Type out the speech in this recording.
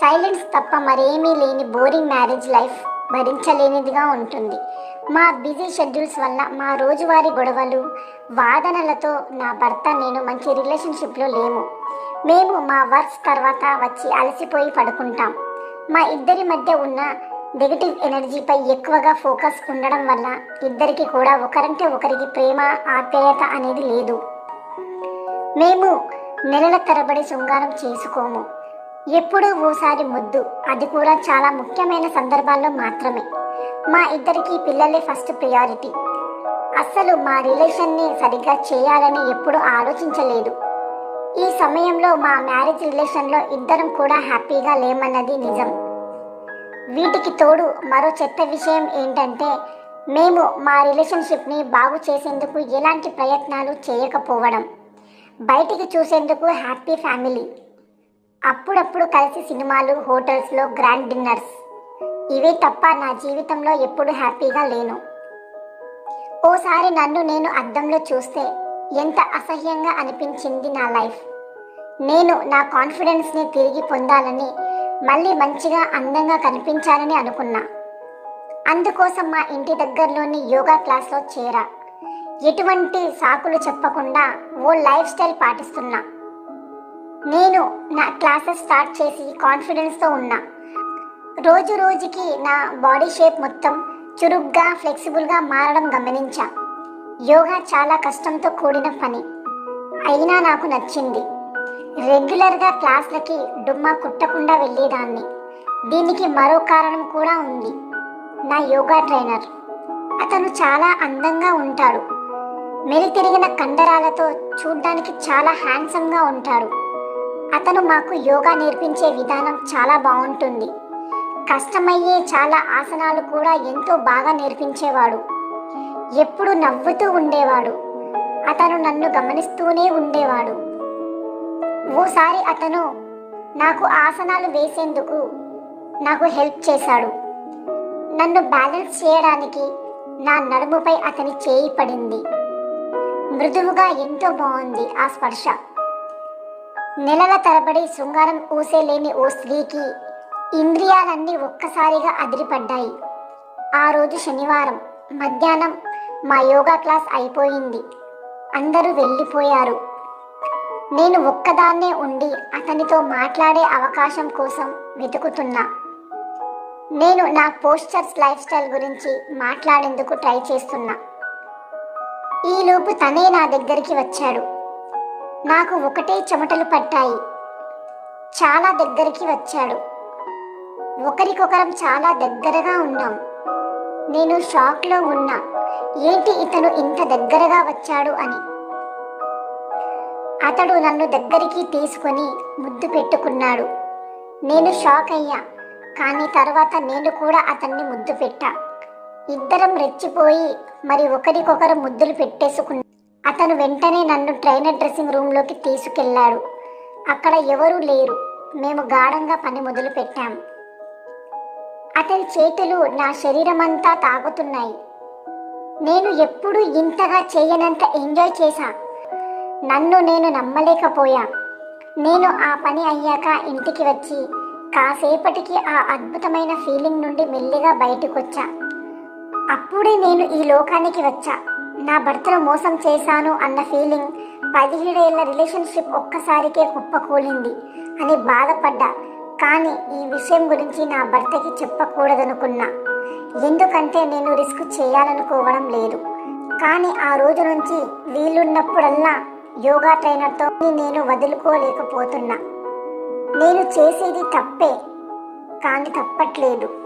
Silence తప్ప మరేమీ లేని బోరింగ్ మ్యారేజ్ లైఫ్ భరించలేనిదిగా ఉంటుంది. మా బిజీ షెడ్యూల్స్ వల్ల మా రోజువారీ గొడవలు వాదనలతో నా భర్త నేను మంచి రిలేషన్షిప్లో లేము. మేము మా వర్క్స్ తర్వాత వచ్చి అలసిపోయి పడుకుంటాం. మా ఇద్దరి మధ్య ఉన్న నెగిటివ్ ఎనర్జీపై ఎక్కువగా ఫోకస్ ఉండడం వల్ల ఇద్దరికి కూడా ఒకరంటే ఒకరికి ప్రేమ ఆప్యాయత అనేది లేదు. మేము నెలల తరబడి శృంగారం చేసుకోము. ఎప్పుడూ ఓసారి ముద్దు. అది కూడా చాలా ముఖ్యమైన సందర్భాల్లో మాత్రమే. మా ఇద్దరికి పిల్లలే ఫస్ట్ ప్రియారిటీ. అస్సలు మా రిలేషన్ని సరిగ్గా చేయాలని ఎప్పుడు ఆలోచించలేదు. ఈ సమయంలో మా మ్యారేజ్ రిలేషన్లో ఇద్దరం కూడా హ్యాపీగా లేమన్నది నిజం. వీటికి తోడు మరో చెత్త విషయం ఏంటంటే మేము మా రిలేషన్షిప్ని బాగు చేసేందుకు ఎలాంటి ప్రయత్నాలు చేయకపోవడం. బయటికి చూసేందుకు హ్యాపీ ఫ్యామిలీ. అప్పుడప్పుడు కలిసి సినిమాలు హోటల్స్లో గ్రాండ్ డిన్నర్స్. ఇవే తప్ప నా జీవితంలో ఎప్పుడు హ్యాపీగా లేను. ఓసారి నన్ను నేను అద్దంలో చూస్తే ఎంత అసహ్యంగా అనిపించింది నా లైఫ్. నేను నా కాన్ఫిడెన్స్ని తిరిగి పొందాలని మళ్ళీ మంచిగా అందంగా కనిపించాలని అనుకున్నా. అందుకోసం మా ఇంటి దగ్గరలోని యోగా క్లాస్లో చేరా. ఎటువంటి సాకులు చెప్పకుండా ఓ లైఫ్ స్టైల్ పాటిస్తున్నా. నేను నా క్లాసెస్ స్టార్ట్ చేసి కాన్ఫిడెన్స్తో ఉన్నా. రోజు రోజుకి నా బాడీ షేప్ మొత్తం చురుగ్గా ఫ్లెక్సిబుల్గా మారడం గమనించా. యోగా చాలా కష్టంతో కూడిన పని. అయినా నాకు నచ్చింది. రెగ్యులర్గా క్లాస్లకి డుమ్మా కుట్టకుండా వెళ్ళేదాన్ని. దీనికి మరో కారణం కూడా ఉంది. నా యోగా ట్రైనర్. అతను చాలా అందంగా ఉంటాడు. మెలితిరిగిన కండరాలతో చూడ్డానికి చాలా హ్యాండ్సమ్గా ఉంటాడు. అతను మాకు యోగా నేర్పించే విధానం చాలా బాగుంటుంది. కష్టమయ్యే చాలా ఆసనాలు కూడా ఎంతో బాగా నేర్పించేవాడు. ఎప్పుడు నవ్వుతూ ఉండేవాడు. అతను నన్ను గమనిస్తూనే ఉండేవాడు. ఓసారి అతను నాకు ఆసనాలు వేసేందుకు నాకు హెల్ప్ చేశాడు. నన్ను బ్యాలెన్స్ చేయడానికి నా నడుముపై అతని చేయి పడింది. మృదువుగా ఎంతో బాగుంది ఆ స్పర్శ. నెలల తరబడి శృంగారం ఊసేలేని ఓ స్త్రీకి ఇంద్రియాలన్నీ ఒక్కసారిగా అదిరిపడ్డాయి. ఆ రోజు శనివారం మధ్యాహ్నం మా యోగా క్లాస్ అయిపోయింది. అందరూ వెళ్ళిపోయారు. నేను ఒక్కదాన్నే ఉండి అతనితో మాట్లాడే అవకాశం కోసం వెతుకుతున్నా. నేను నా పోస్టర్స్ లైఫ్ స్టైల్ గురించి మాట్లాడేందుకు ట్రై చేస్తున్నా. ఈలోపు తనే నా దగ్గరికి వచ్చాడు. నాకు ఒకటే చెమటలు పట్టాయి. చాలా దగ్గరికి వచ్చాడు. ఒకరికొకరం చాలా దగ్గరగా ఉన్నాం. నేను షాక్లో ఉన్నా ఏంటి ఇతను ఇంత దగ్గరగా వచ్చాడు అని. అతడు నన్ను దగ్గరికి తీసుకొని ముద్దు పెట్టుకున్నాడు. నేను షాక్ అయ్యా కానీ తర్వాత నేను కూడా అతన్ని ముద్దు పెట్టా. ఇద్దరం రెచ్చిపోయి మరి ఒకరికొకరు ముద్దులు పెట్టేసుకున్నా. అతను వెంటనే నన్ను ట్రైనర్ డ్రెస్సింగ్ రూమ్లోకి తీసుకెళ్ళాడు. అక్కడ ఎవరూ లేరు. మేము గాఢంగా పని మొదలు పెట్టాం అతని చేతులు నా శరీరమంతా తాగుతున్నాయి. నేను ఎప్పుడు ఇంతగా చేయనంత ఎంజాయ్ చేశా. నన్ను నేను నమ్మలేకపోయా. నేను ఆ పని అయ్యాక ఇంటికి వచ్చి కాసేపటికి ఆ అద్భుతమైన ఫీలింగ్ నుండి మెల్లిగా బయటకొచ్చా. అప్పుడే నేను ఈ లోకానికి వచ్చా. నా భర్తను మోసం చేశాను అన్న ఫీలింగ్ పదిహేడేళ్ళ రిలేషన్షిప్ ఒక్కసారికే కుప్పకూలింది అని బాధపడ్డా. కానీ ఈ విషయం గురించి నా భర్తకి చెప్పకూడదనుకున్నా. ఎందుకంటే నేను రిస్క్ చేయాలనుకోవడం లేదు. కానీ ఆ రోజు నుంచి వీలున్నప్పుడల్లా యోగా ట్రైనర్తో నేను వదులుకోలేకపోతున్నా. నేను చేసేది తప్పే కానీ తప్పట్లేదు.